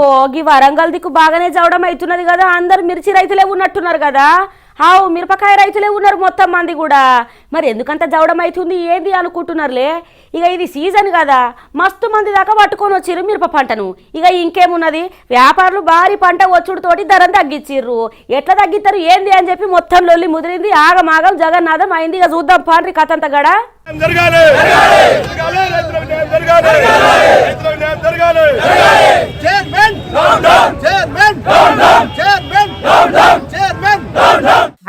ఓ గీ వరంగల్ దిక్కు బాగానే చవడం అవుతున్నది కదా అందరు మిర్చి రైతులే ఉన్నట్టున్నారు కదా. హావు మిరపకాయ రైతులే ఉన్నారు మొత్తం మంది కూడా. మరి ఎందుకంత జవడం అవుతుంది ఏంది అనుకుంటున్నారులే? ఇక ఇది సీజన్ కదా మస్తు మంది దాకా పట్టుకొని వచ్చిర్రు మిరప పంటను. ఇక ఇంకేమున్నది? వ్యాపారులు భారీ పంట వచ్చుడుతోటి ధరను తగ్గించిర్రు. ఎట్లా తగ్గిస్తారు ఏంది అని చెప్పి మొత్తం లొల్లి ముదిరింది. ఆగమాగం జగన్నాథం అయింది. ఇక చూద్దాం పాండ్రి కథంత గడా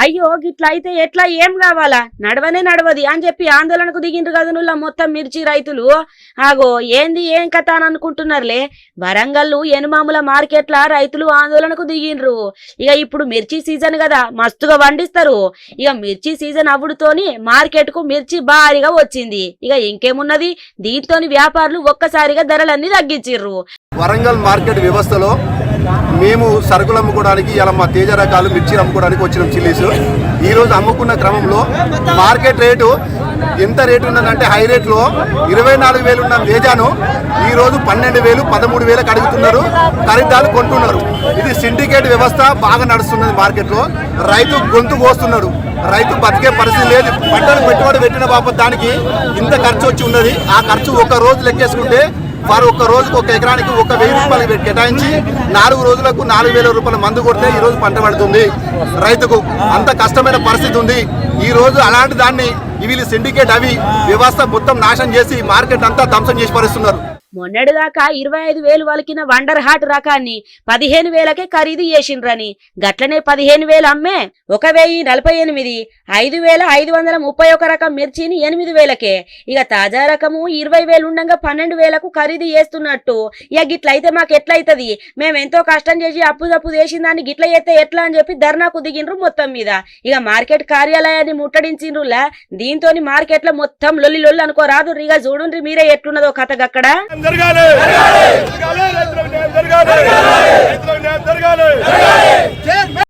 అయ్యో గిట్లా అయితే ఎట్లా? ఏం కావాలా? నడవనే నడవది అని చెప్పి ఆందోళనకు దిగిండ్రు కదా మొత్తం మిర్చి రైతులు. ఆగో ఏంది ఏం కథ అని అనుకుంటున్నారులే? వరంగల్ ఎనుమాముల మార్కెట్ల రైతులు ఆందోళనకు దిగిండ్రు. ఇక ఇప్పుడు మిర్చి సీజన్ కదా మస్తుగా వండిస్తారు. ఇక మిర్చి సీజన్ అవ్వడుతోని మార్కెట్కు మిర్చి భారీగా వచ్చింది. ఇక ఇంకేమున్నది? దీంతోని వ్యాపారులు ఒక్కసారిగా ధరలన్నీ తగ్గించిర్రు. వరంగల్ మార్కెట్ వ్యవస్థలో మేము సరుకులు అమ్ముకోవడానికి ఇలా మా తేజ రకాలు మిర్చి అమ్ముకోవడానికి వచ్చినాం చిల్లీస్. ఈరోజు అమ్ముకున్న క్రమంలో మార్కెట్ రేటు ఎంత రేటు ఉన్నదంటే హై రేట్లో ఇరవై నాలుగు వేలు ఉన్న తేజాను ఈ రోజు పన్నెండు వేలు పదమూడు వేలకు అడుగుతున్నారు. ఖరీదాలు కొంటున్నారు. ఇది సిండికేట్ వ్యవస్థ బాగా నడుస్తున్నది మార్కెట్లో. రైతు గొంతు కోస్తున్నాడు. రైతు బతికే పరిస్థితి లేదు. పంటలు పెట్టుబడి పెట్టిన బాబు దానికి ఇంత ఖర్చు వచ్చి ఉన్నది. ఆ ఖర్చు ఒక రోజు లెక్కేసుకుంటే వారు ఒక రోజుకు ఒక ఎకరానికి ఒక వెయ్యి రూపాయలు కేటాయించి నాలుగు రోజులకు నాలుగు వేల రూపాయల మందు కొడితే ఈ రోజు పంట పడుతుంది. రైతుకు అంత కష్టమైన పరిస్థితి ఉంది. ఈ రోజు అలాంటి దాన్ని వీళ్ళు సిండికేట్ అవి వ్యవస్థ మొత్తం నాశనం చేసి మార్కెట్ అంతా ధ్వంసం చేసి పరిస్తున్నారు. మొన్నటిదాకా ఇరవై ఐదు వేలు వలికిన వండర్ హాట్ రకాన్ని పదిహేను వేలకే ఖరీదు చేసిండ్రని. గట్లనే పదిహేను వేలు అమ్మే. ఒక వెయ్యి నలభై ఎనిమిది ఐదు వేల ఐదు వందల ముప్పై ఒక రకం మిర్చిని ఎనిమిది వేలకే. ఇక తాజా రకము ఇరవై వేలు ఉండగా పన్నెండు వేలకు ఖరీదు చేస్తున్నట్టు. ఇక గిట్లయితే మాకు ఎట్లయితది మేము ఎంతో కష్టం చేసి అప్పు తప్పు చేసిన దాన్ని గిట్ల చేస్తే ఎట్లా అని చెప్పి ధర్నాకు దిగిండ్రు మొత్తం మీద. ఇక మార్కెట్ కార్యాలయాన్ని ముట్టడించిండ్రులా? దీంతో మార్కెట్లో మొత్తం లొల్లి లొల్లి అనుకోరాదు ఇక చూడుండ్రి మీరే ఎట్లున్నదో కథ జరగాలి. జరగాలి.